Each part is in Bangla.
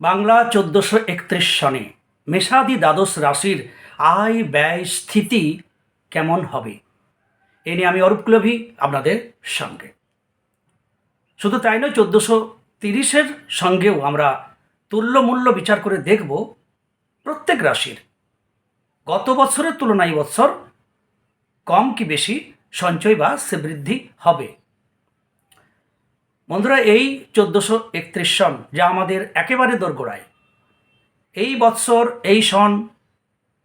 বাংলা চোদ্দশো একত্রিশ সনে মেষাদি দ্বাদশ রাশির আয় ব্যয় স্থিতি কেমন হবে? এ নিয়ে আমি অরূপ কুলভি আপনাদের সঙ্গে। শুধু তাই নয়, চোদ্দোশো তিরিশের সঙ্গেও আমরা তুল্যমূল্য বিচার করে দেখব প্রত্যেক রাশির। গত বছরের তুলনায় বছর কম কি বেশি সঞ্চয় বা সে বৃদ্ধি হবে? বন্ধুরা, এই চোদ্দোশো একত্রিশ সন যা আমাদের একেবারে দোরগোড়ায়, এই বৎসর, এই সন,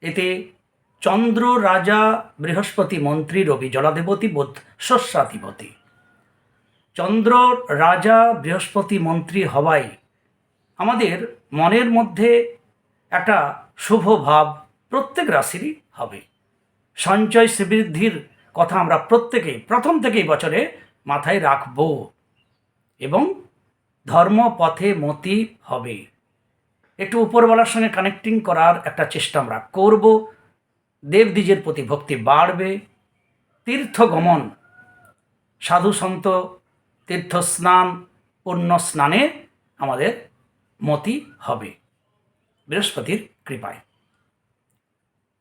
এতে চন্দ্র রাজা বৃহস্পতি মন্ত্রী রবি জলাদেবতী বোধ শস্যাধিপতি চন্দ্র রাজা বৃহস্পতি মন্ত্রী হওয়ায় আমাদের মনের মধ্যে একটা শুভ ভাব প্রত্যেক রাশিরই হবে। সঞ্চয় শ্রীবৃদ্ধির কথা আমরা প্রত্যেকেই, প্রথম থেকেই বছরে মাথায় রাখব। এবং ধর্মপথে মতি হবে। একটু উপরওয়ালার সঙ্গে কানেক্টিং করার একটা চেষ্টা আমরা করব। দেবদ্বীজের প্রতি ভক্তি বাড়বে। তীর্থগমন, সাধু সন্ত তীর্থ স্নান পুণ্য স্নানে আমাদের মতি হবে। বৃহস্পতির কৃপায়।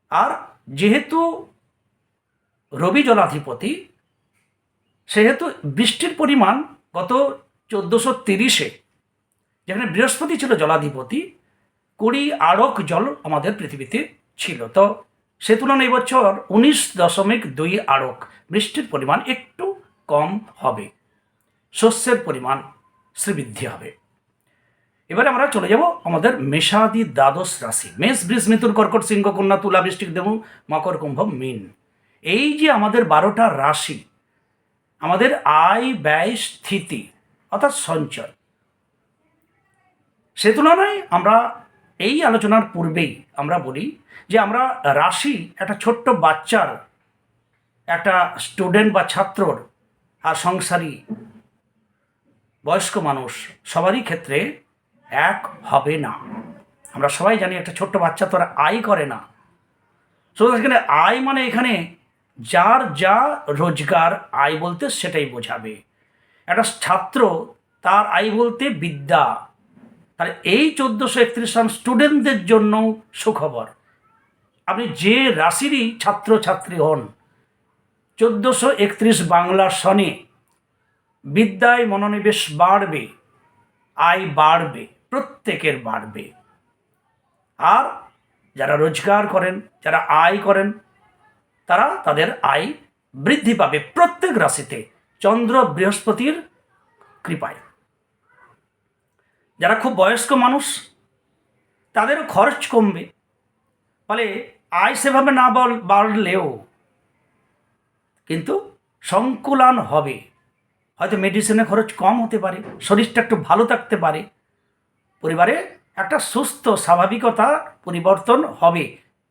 আর যেহেতু রবি জলাধিপতি, সেহেতু বৃষ্টির পরিমাণ গত চোদ্দোশো তিরিশে, যেখানে বৃহস্পতি ছিল জলাধিপতি, কুড়ি আড়ক জল আমাদের পৃথিবীতে ছিল। তো সে তুলনায় এবছর উনিশ দশমিক দুই আড়ক, বৃষ্টির পরিমাণ একটু কম হবে, শস্যের পরিমাণ শ্রীবৃদ্ধি হবে। এবারে আমরা চলে যাব আমাদের মেষাদি দ্বাদশ রাশি। মেষ, বৃষ, মিথুন, কর্কট, সিংহ, কন্যা, তুলা, বৃষ্টিক, দেবু, মকর, কুম্ভ, মিন। এই যে আমাদের বারোটা রাশি, আমাদের আয় ব্যয় স্থিতি অর্থাৎ সঞ্চয়। সে তুলনায় আমরা এই আলোচনার পূর্বেই আমরা বলি যে আমরা রাশি একটা ছোট্ট বাচ্চার, একটা স্টুডেন্ট বা ছাত্রর আর সংসারী বয়স্ক মানুষ সবারই ক্ষেত্রে এক হবে না। আমরা সবাই জানি একটা ছোট্ট বাচ্চা তো আর আয় করে না। শুধু এখানে আয় মানে এখানে যার যা রোজগার, আয় বলতে সেটাই বোঝাবে। একটা ছাত্র তার আয় বলতে বিদ্যা। তাহলে এই চোদ্দোশো একত্রিশ সাল স্টুডেন্টদের জন্য সুখবর। আপনি যে রাশিরই ছাত্র, ছাত্রী হন, চোদ্দোশো একত্রিশ বাংলা সনে বিদ্যায় মনোনিবেশ বাড়বে, আয় বাড়বে, প্রত্যেকের বাড়বে। আর যারা রোজগার করেন, যারা আয় করেন, তারা তাদের আয় বৃদ্ধি পাবে প্রত্যেক রাশিতে। চন্দ্র বৃহস্পতির কৃপায়। যারা খুব বয়স্ক মানুষ, তাদেরও খরচ কমবে। ফলে আয় সেভাবে না বাড়লেও কিন্তু সংকুলান হবে। হয়তো মেডিসিনের খরচ কম হতে পারে, শরীরটা একটু ভালো থাকতে পারে। পরিবারে একটা সুস্থ, স্বাভাবিকতা পরিবর্তন হবে।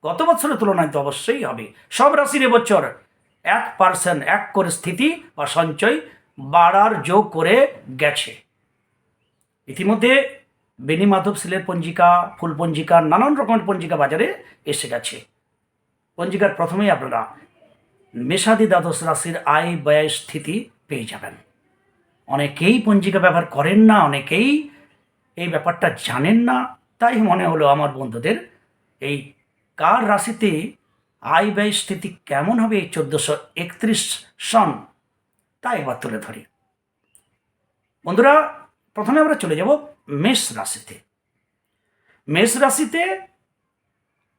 গত বছরের তুলনায় তো অবশ্যই হবে। সব রাশির এবছর এক পার্সেন্ট এক করে স্থিতি বা সঞ্চয় বাড়ার যোগ করে গেছে। ইতিমধ্যে বেনি মাধব সিলের পঞ্জিকা, ফুল পঞ্জিকা, নানান রকমের পঞ্জিকা বাজারে এসে গেছে। পঞ্জিকার প্রথমেই আপনারা মেষাদি দ্বাদশ রাশির আয় ব্যয় স্থিতি পেয়ে যাবেন। অনেকেই পঞ্জিকা ব্যবহার করেন না, অনেকেই এই ব্যাপারটা জানেন না। তাই মনে হলো আমার বন্ধুদের, এই কার রাশিতে আয় ব্যয় স্থিতি কেমন হবে এই চোদ্দোশো একত্রিশ সন? তা এবার তুলে ধরি। বন্ধুরা, প্রথমে আমরা চলে যাব মেষ রাশিতে। মেষ রাশিতে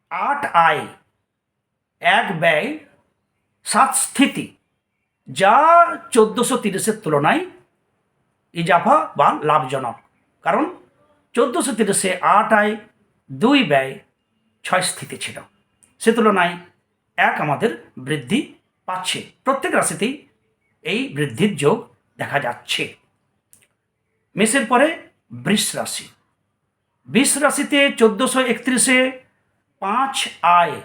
আট আয় এক ব্যয় সাত স্থিতি, যা চোদ্দোশো তিরিশের তুলনায় ইজাফা বা লাভজনক। কারণ চোদ্দোশো তিরিশে আট আয় দুই ব্যয় ছয় স্থিতি ছিল। সে তুলনায় এক আমাদের বৃদ্ধি পাচ্ছে। প্রত্যেক রাশিতেই এই বৃদ্ধির যোগ দেখা যাচ্ছে। মেষের পরে বৃষ রাশি। বৃষ রাশিতে চোদ্দোশো একত্রিশে পাঁচ আয়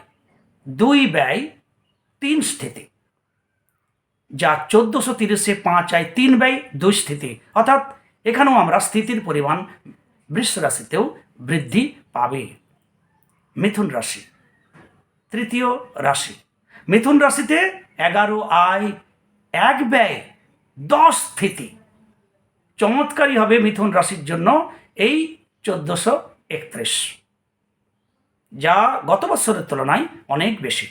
দুই ব্যয় তিন স্থিতি। যা চোদ্দোশো তিরিশে পাঁচ আয় তিন ব্যয় দুই স্থিতি। অর্থাৎ এখানেও আমরা স্থিতির পরিমাণ বৃষ রাশিতেও বৃদ্ধি পাবে। মিথুন রাশি। তৃতীয় রাশি। মিথুন রাশিতে এগারো আয়, এক ব্যয়, দশ স্থিতি। চমৎকারই হবে মিথুন রাশির জন্য এই চোদ্দোশো একত্রিশ। যা গত বছরের তুলনায় অনেক বেশি।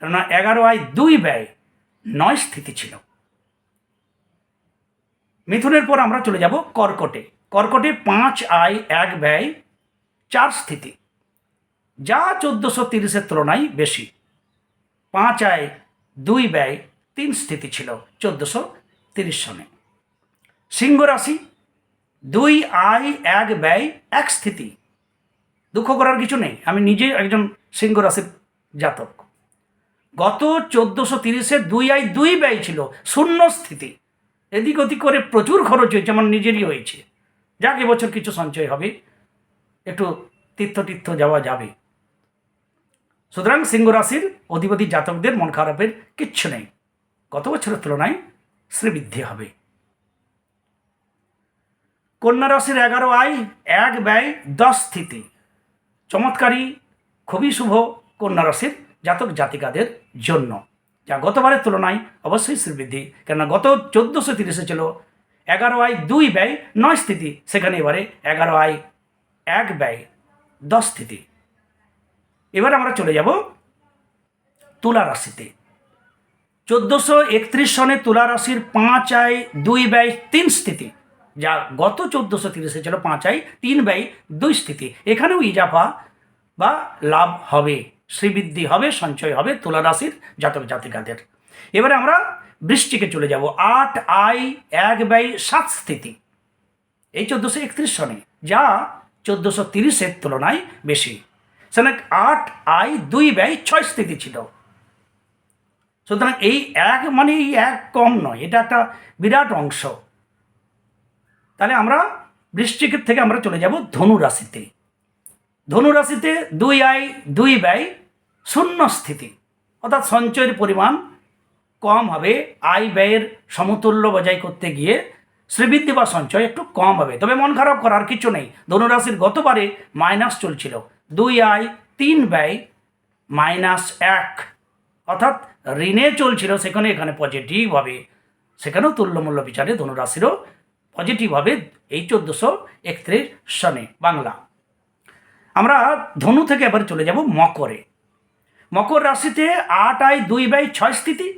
কেননা এগারো আয় দুই ব্যয়, নয় স্থিতি ছিল। মিথুনের পর আমরা চলে যাব কর্কটে। কর্কটে পাঁচ আয়, এক ব্যয়, চার স্থিতি। যা চোদ্দোশো তিরিশের তুলনায় বেশি। পাঁচ আয় দুই ব্যয় তিন স্থিতি ছিল চোদ্দোশো তিরিশ সনে। সিংহ রাশি, দুই আয় এক ব্যয় এক স্থিতি। দুঃখ করার কিছু নেই, আমি নিজে একজন সিংহ রাশির জাতক। গত চোদ্দোশো তিরিশে দুই আয় দুই ব্যয় ছিল, শূন্য স্থিতি। এদিক ওদিক করে প্রচুর খরচ হয়েছে আমার নিজেরই হয়েছে। যাক, এবছর কিছু সঞ্চয় হবে, একটু তীর্থ তীর্থ যাওয়া যাবে। সুতরাং সিংহ রাশির অধিপতি জাতকদের মন খারাপের কিচ্ছু নেই। গত বছরের তুলনায় শ্রীবৃদ্ধি হবে। কন্যা রাশির এগারো আয় এক ব্যয় দশ স্থিতি চমৎকারী, খুবই শুভ কন্যা রাশির জাতক জাতিকাদের জন্য, যা গতবারের তুলনায় অবশ্যই শ্রীবৃদ্ধি। কেননা গত চোদ্দোশো তিরিশে ছিল এগারো আয় দুই ব্যয় নয় স্থিতি সেখানে এবারে এগারো আয় এক ব্যয় দশ স্থিতি এবার আমরা চলে যাব তুলা রাশিতে। চোদ্দোশো একত্রিশ সনে তুলা রাশির পাঁচ আয় দুই ব্যয় তিন স্থিতি, যা গত চোদ্দোশো তিরিশে ছিল পাঁচ আয় তিন ব্যয় দুই স্থিতি। এখানেও ইজাফা বা লাভ হবে, শ্রীবৃদ্ধি হবে, সঞ্চয় হবে তুলা রাশির জাতক জাতিকাদের। এবারে আমরা বৃষ্টিকে চলে যাব, আট আয় এক ব্যয় সাত স্থিতি, এই চোদ্দোশো একত্রিশ সনে, যা চোদ্দোশো তিরিশের তুলনায় বেশি। সেখানে আট আয় দুই ব্যয় ছয় স্থিতি ছিল। সুতরাং এই এক মানে এই এক কম নয়, এটা একটা বিরাট অংশ। তাহলে আমরা বৃশ্চিকের থেকে আমরা চলে যাব ধনু রাশিতে। ধনু রাশিতে দুই আয় দুই ব্যয় শূন্য স্থিতি, অর্থাৎ সঞ্চয়ের পরিমাণ কম হবে আয় ব্যয়ের সমতুল্য বজায় করতে গিয়ে শ্রীবৃদ্ধি বা সঞ্চয় একটু কম হবে। তবে মন খারাপ করার কিছু নেই ধনুরাশির গতবারে মাইনাস চলছিল। দুই আয় তিন ব্যয় মাইনাস এক। অর্থাৎ ঋণে চলছিল, সেখানে এখানে পজিটিভ হবে। সেখানেও তুল্যমূল্য বিচারে ধনুরাশিরও পজিটিভ হবে এই চোদ্দোশো একত্রিশ সনে বাংলা। আমরা ধনু থেকে এবার চলে যাব মকরে। মকর রাশিতে আট আয় দুই ব্যয় ছয় স্থিতি,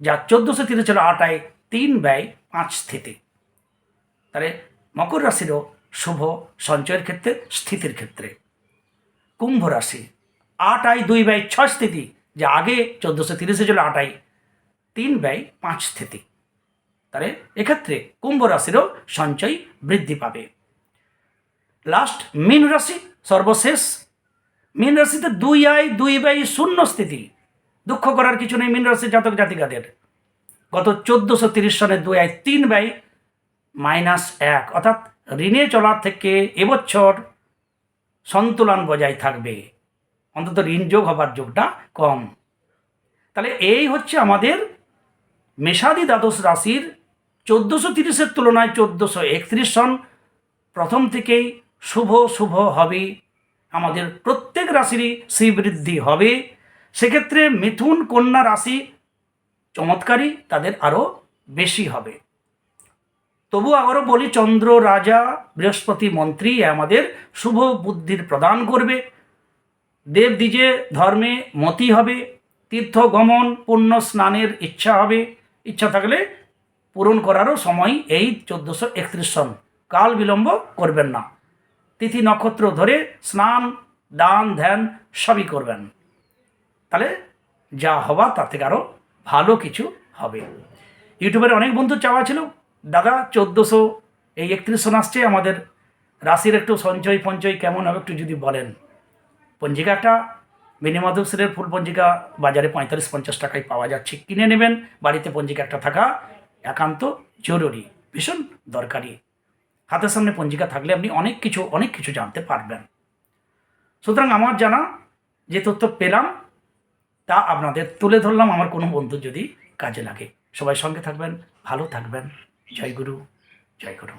যা চোদ্দোশো তিরিশ ছিল আট আয় তিন ব্যয় পাঁচ স্থিতি। তাহলে মকর রাশিরও শুভ সঞ্চয়ের ক্ষেত্রে, স্থিতির ক্ষেত্রে। কুম্ভ রাশি। আট আয় দুই ব্যয় ছয় স্থিতি, যে আগে চোদ্দোশো তিরিশে ছিল আট আয় তিন ব্যয় পাঁচ স্থিতি। তাহলে এক্ষেত্রে কুম্ভ রাশিরও সঞ্চয় বৃদ্ধি পাবে। লাস্ট, মীন রাশি, সর্বশেষ। মীন রাশিতে দুই আয় দুই ব্যয় শূন্য স্থিতি। দুঃখ করার কিছু নেই মীন রাশির জাতক জাতিকাদের। গত চোদ্দোশো তিরিশ সনের দুই আয় তিন ব্যয় মাইনাস এক, অর্থাৎ ঋণে চলার থেকে এবছর সন্তুলন বজায় থাকবে। অন্তত ঋণ যোগ হবার যোগটা কম। তাহলে এই হচ্ছে আমাদের মেষাদি দ্বাদশ রাশির চোদ্দোশো তিরিশের তুলনায় চোদ্দোশো একত্রিশ সন। প্রথম থেকেই শুভ শুভ হবে। আমাদের প্রত্যেক রাশিরই শ্রীবৃদ্ধি হবে। সেক্ষেত্রে মিথুন কন্যা রাশি চমৎকারী তাদের আরও বেশি হবে। তবু আবারও বলি, চন্দ্র রাজা, বৃহস্পতি মন্ত্রী আমাদের শুভ বুদ্ধির প্রদান করবে। দেব দ্বিজে ধর্মে মতি হবে, তীর্থ গমন, পুণ্য স্নানের ইচ্ছা হবে। ইচ্ছা থাকলে পূরণ করারও সময় এই চোদ্দোশো একত্রিশ সন। কাল বিলম্ব করবেন না। তিথি নক্ষত্র ধরে স্নান, দান, ধ্যান সবই করবেন। তাহলে যা হওয়া তার থেকে আরও ভালো কিছু হবে। ইউটিউবের অনেক বন্ধু চাওয়া ছিল দাদা, চোদ্দোশো এই একত্রিশ সন আসছে, আমাদের রাশির একটু সঞ্চয় পঞ্চয় কেমন হবে একটু যদি বলেন। পঞ্জিকাটা একটা মিনি মাধবসের ফুল পঞ্জিকা বাজারে পঁয়তাল্লিশ পঞ্চাশ টাকায় পাওয়া যাচ্ছে, কিনে নেবেন, বাড়িতে পঞ্জিকা একটা থাকা একান্ত জরুরি, ভীষণ দরকারি। হাতের সামনে পঞ্জিকা থাকলে আপনি অনেক কিছু অনেক কিছু জানতে পারবেন। সুতরাং আমার জানা যে তথ্য পেলাম, তা আপনাদের তুলে ধরলাম, আমার কোনো বন্ধু যদি কাজে লাগে। সবাই সঙ্গে থাকবেন, ভালো থাকবেন। জয় গুরু জয় গুরু